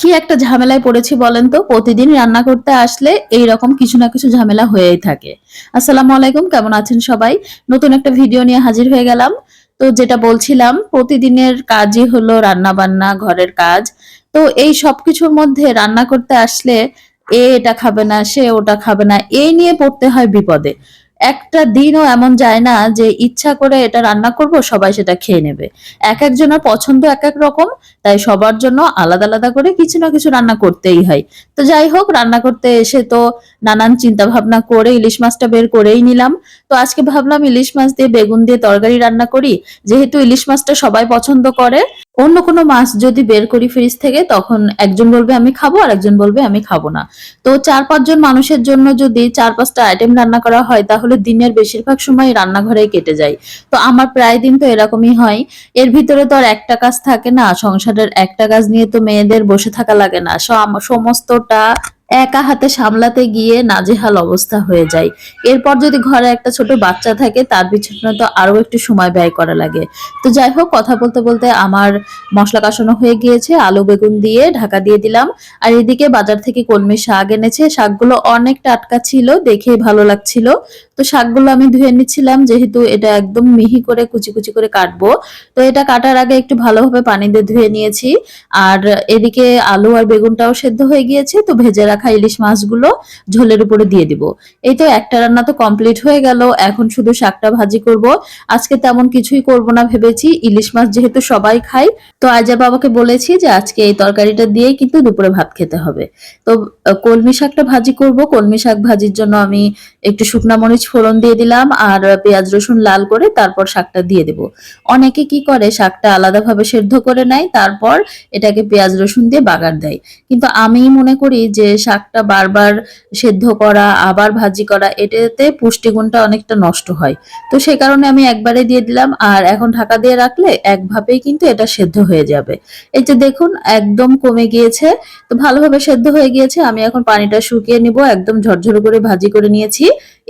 কি একটা ঝামেলায় পড়েছি বলেন তো? প্রতিদিন রান্না করতে আসলে এই রকম কিছু না কিছু ঝামেলা হয়েই থাকে। আসসালামু আলাইকুম, কেমন আছেন সবাই? নতুন একটা ভিডিও নিয়ে হাজির হয়ে গেলাম। তো যেটা বলছিলাম, প্রতিদিনের কাজই হলো রান্না বান্না ঘরের কাজ। তো এই সব কিছুর মধ্যে রান্না করতে আসলে এ এটা খাবে না, সে ওটা খাবে না, এই নিয়ে পড়তে হয় বিপদে। একটা দিনও এমন যায় না যে ইচ্ছা করে এটা রান্না করব, সবাই সেটা খেয়ে নেবে। এক একজনের পছন্দ এক এক রকম, তাই সবার জন্য আলাদা আলাদা করে কিছু না কিছু রান্না করতেই হয়। তো যাই হোক, রান্না করতে এসে তো নানান চিন্তা ভাবনা করে ইলিশ মাছটা বের করেই নিলাম। তো আজকে ভাবলাম ইলিশ মাছ দিয়ে বেগুন দিয়ে তরকারি রান্না করি। যেহেতু ইলিশ মাছটা সবাই পছন্দ করে অন্য কোনো মাছ যদি বের করি ফ্রিজ থেকে, তখন একজন বলবে, আমি খাব, আর একজন বলবে, আমি খাব না। তো চার পাঁচজন মানুষের জন্য যদি চার পাঁচটা আইটেম রান্না করা হয়, তাহলে দিনের বেশিরভাগ সময় রান্নাঘরেই কেটে যায়। তো আমার প্রায় দিন তো এরকমই হয়। এর ভিতরে তো আর একটা কাজ থাকে না, সংসারের একটা কাজ নিয়ে তো মেয়েদের বসে থাকা লাগে না। সম- সমস্তটা একা হাতে সামলাতে গিয়ে নাজেহাল অবস্থা হয়ে যায়। এরপর যদি ঘরে একটা ছোট বাচ্চা থাকে, তার পিছনে তো আরও একটু সময় ব্যয় করা লাগে। তো যাই হোক, কথা বলতে বলতে আমার মশলা কষানো হয়ে গিয়েছে, আলু বেগুন দিয়ে ঢাকা দিয়ে দিলাম। আর এদিকে বাজার থেকে কলমি শাক এনেছে। শাকগুলো অনেক টাটকা ছিল দেখেই ভালো লাগছিল। তো শাকগুলো আমি ধুয়ে নিচ্ছিলাম, যেহেতু এটা একদম মিহি করে কুচি কুচি করে কাটবো। তো এটা কাটার আগে একটু ভালোভাবে পানি দিয়ে ধুয়ে নিয়েছি। আর এদিকে আলু আর বেগুনটাও সেদ্ধ হয়ে গিয়েছে, তো ভেজে রাখা ইলিশ মাছগুলো ঝোলের উপরে দিয়ে দিব। এই তো একটা রান্না তো কমপ্লিট হয়ে গেল, এখন শুধু শাকটা ভাজি করব। আজকে তেমন কিছুই করব না ভেবেছি, ইলিশ মাছ যেহেতু সবাই খায়, তো আজা বাবাকে বলেছি যে আজকে এই তরকারিটা দিয়েই কিন্তু দুপুরে ভাত খেতে হবে। তো কলমি শাকটা ভাজি করব। কলমি শাক ভাজির জন্য আমি একটু শুকনা মরিচ ফোড়ন দিয়ে দিলাম আর পেঁয়াজ রসুন লাল করে তারপর শাকটা দিয়ে দেব। অনেকে কি করে, শাকটা আলাদাভাবে সেদ্ধ করে নেয়, তারপর এটাকে পেঁয়াজ রসুন দিয়ে বাগার দেয়। কিন্তু আমি মনে করি যে শাকটা বারবার সেদ্ধ করা, আবার ভাজি করা, এটাতে পুষ্টিগুণটা অনেকটা নষ্ট হয়। তো সেই কারণে আমি একবারে দিয়ে দিলাম, আর এখন ঢাকা দিয়ে রাখলে একভাবেই কিন্তু এটা সেদ্ধ হয়ে যাবে। এই যে দেখুন, একদম কমে গিয়েছে। তো ভালোভাবে সেদ্ধ হয়ে গিয়েছে। আমি এখন পানিটা শুকিয়ে নিব, একদম ঝরঝরে করে ভাজি করে নিয়েছি।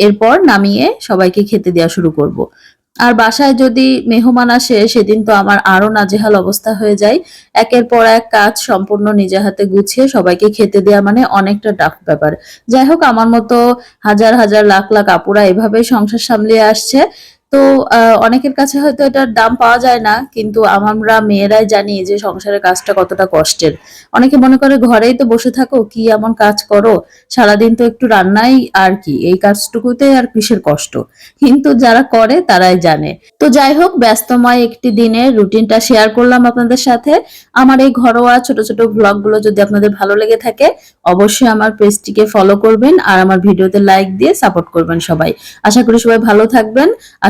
এরপর নামিয়ে সবাইকে খেতে দেওয়া শুরু করব। আর বাসায় যদি মেহমান আসে, সেদিন তো আমার আরও নাজেহাল অবস্থা হয়ে যায়। একের পর এক কাজ সম্পূর্ণ নিজে হাতে গুছিয়ে সবাইকে খেতে দেওয়া মানে অনেকটা ডাফ ব্যাপার। যাই হোক, আমার মতো হাজার হাজার লাখ লাখ আপুরা এভাবে সংসার সামলিয়ে আসছে। তো অনেকের কাছে হয়তো এটার দাম পাওয়া যায় না, কিন্তু আমরা মেয়েরাই জানি যে সংসারের কাজটা কতটা কষ্টের। অনেকে মনে করে ঘরেই তো বসে থাকো, কি এমন কাজ করো? সারাদিন তো একটু রান্নাই আর কি, এই কাজটুকুতে আর কিসের কষ্ট? কিন্তু যারা করে, তারাই জানে। তো যাই হোক, ব্যস্তময় একটি দিনে রুটিনটা শেয়ার করলাম আপনাদের সাথে। আমার এই ঘরোয়া ছোট ছোট ব্লগগুলো যদি আপনাদের ভালো লেগে থাকে, অবশ্যই আমার পেজটিকে ফলো করবেন আর আমার ভিডিওতে লাইক দিয়ে সাপোর্ট করবেন সবাই। আশা করি সবাই ভালো থাকবেন।